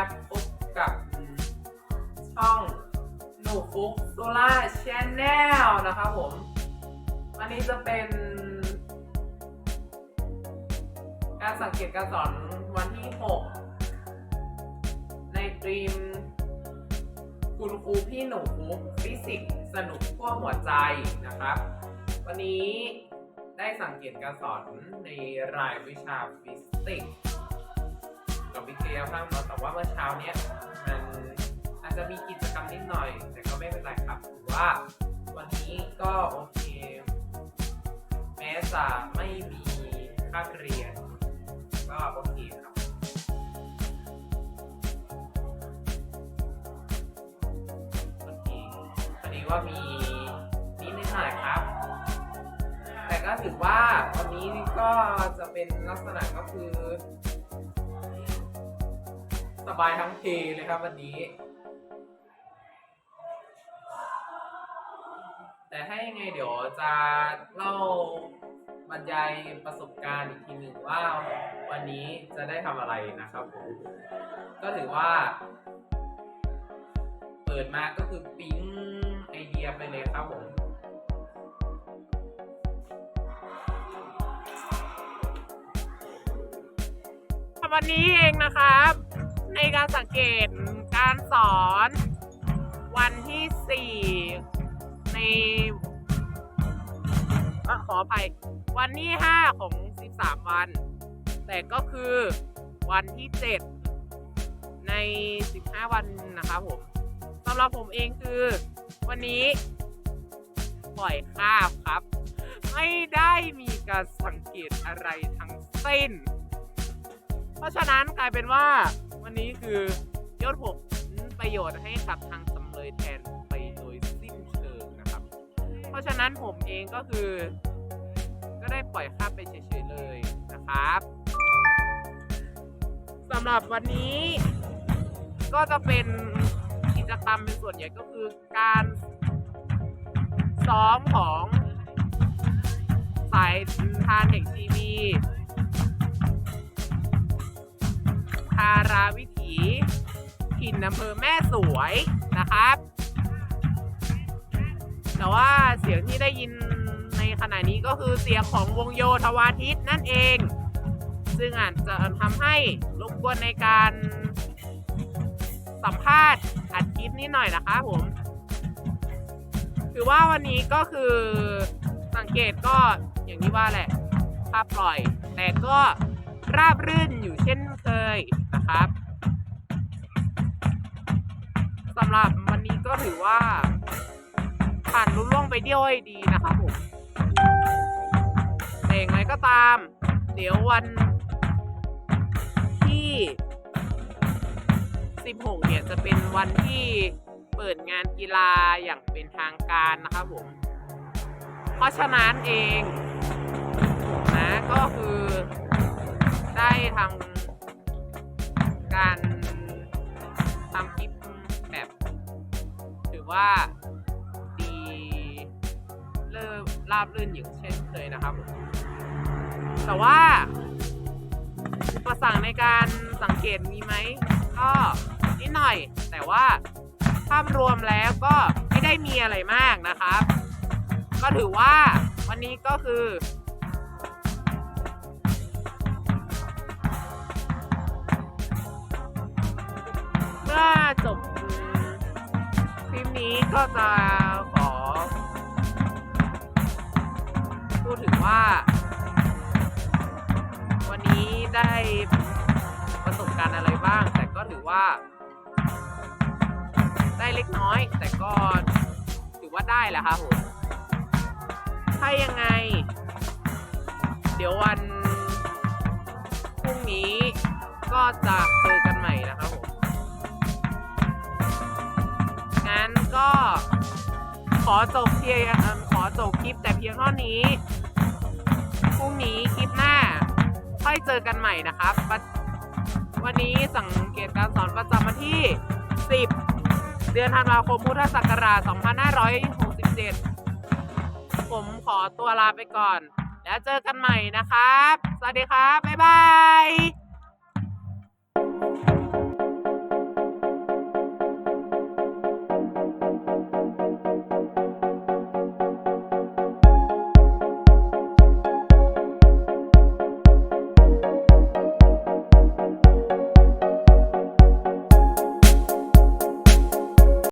าพบกับช่องหนูฟุกโซล่าชแนลนะครับผม วันนี้จะเป็น การสังเกตการสอนวันที่ 6 ในตรีม คุณครูพี่หนูฟุกฟิสิกส์สนุกทั่วหัวใจนะครับ วันนี้ได้สังเกตการสอนในรายวิชาฟิสิกส์ กับวิทยาภาคเนอะแต่ว่าเมื่อเช้าเนี้ยมันอาจจะมีกิจกรรมนิดหน่อย แต่ก็ไม่เป็นไรครับถือว่าวันนี้ก็โอเค แม้จะไม่มีคาบเรียน ก็โอเคครับโอเคพอดีว่ามีนิดนิดหน่อยครับ แต่ก็ถือว่าวันนี้ก็จะเป็นลักษณะก็คือ สบายทั้งเพเลยครับวันนี้ แต่ถ้ยังไงเดี๋ยวจะเล่าบรรยายประสบการณ์อีกทีหนึ่งว่าวันนี้จะได้ทำอะไรนะครับผม ก็ถือว่า เปิดมาก็คือปิ๊งไอเดียไปเลยครับผมวันนี้เองนะครับ ในการสังเกตการสอนวันที่ 4 ในอขออภัยวันที่ 5 ของ 13 วัน แต่ก็คือวันที่ 7 ใน 15 วันนะครับผมสำหรับผมเองคือ วันนี้ปล่อยคาบครับ ไม่ได้มีการสังเกตอะไรทั้งสิ้น เพราะฉะนั้นกลายเป็นว่า วันนี้คือยกผลประโยชน์ให้กับทางจำเลยแทนไปโดยสิ้นเชิงนะครับ เพราะฉะนั้นผมเองก็คือ ก็ได้ปล่อยค่าไปเฉยๆเลยนะครับสำหรับวันนี้ ก็จะเป็นกิจกรรมเป็นส่วนใหญ่ก็คือการซ้อมของสายทานเทคทีวีาราวิถีถิ่นอำเภอแม่สวยนะครับ แต่ว่าเสียงที่ได้ยินในขณะนี้ก็คือเสียงของวงโยธวาทิตนั่นเอง ซึ่งอาจจะทำให้รบกวนในการสัมภาษณ์อัดคลิปนิดหน่อยนะคะผมถือว่าวันนี้ก็คือสังเกตก็อย่างที่ว่าแหละภาพปล่อย แต่ก็ ราบรื่นอยู่เช่นเคยนะครับสำหรับวันนี้ก็ถือว่า ผ่านรุ่ล่วงไปด้วยดีนะครับผมแต่อย่างไรก็ตาม เดี๋ยววันที่ 16 เนี่ยจะเป็นวันที่เปิดงานกีฬาอย่างเป็นทางการนะครับผม เพราะฉะนั้นเอง ราบรื่นอย่างเช่นเคยนะครับ แต่ว่าอุปสรรคในการสังเกตมีไหมก็นิดหน่อย แต่ว่าภาพรวมแล้วก็ไม่ได้มีอะไรมากนะครับ ก็ถือว่าวันนี้ก็คือเมื่อจบคลิปนี้ก็จะ พูดถึงว่า วันนี้ได้ประสบการณ์อะไรบ้าง แต่ก็ถือว่า ได้เล็กน้อย แต่ก็ถือว่าได้แหละครับผมถ้ายังไง เดี๋ยววันพรุ่งนี้ก็จะเจอกันใหม่นะครับผมงั้นก็ขอจบเพียงขอจบคลิปแต่เพียงเท่านี้ พรุ่งนี้คลิปหน้า ค่อยเจอกันใหม่นะครับ วันนนี้สังเกตการสอนประจำวันที่ 10 เดือนธันวาคมพุทธศักราช 2567 ผมขอตัวลาไปก่อน แล้วเจอกันใหม่นะครับ สวัสดีครับ บ๊ายบาย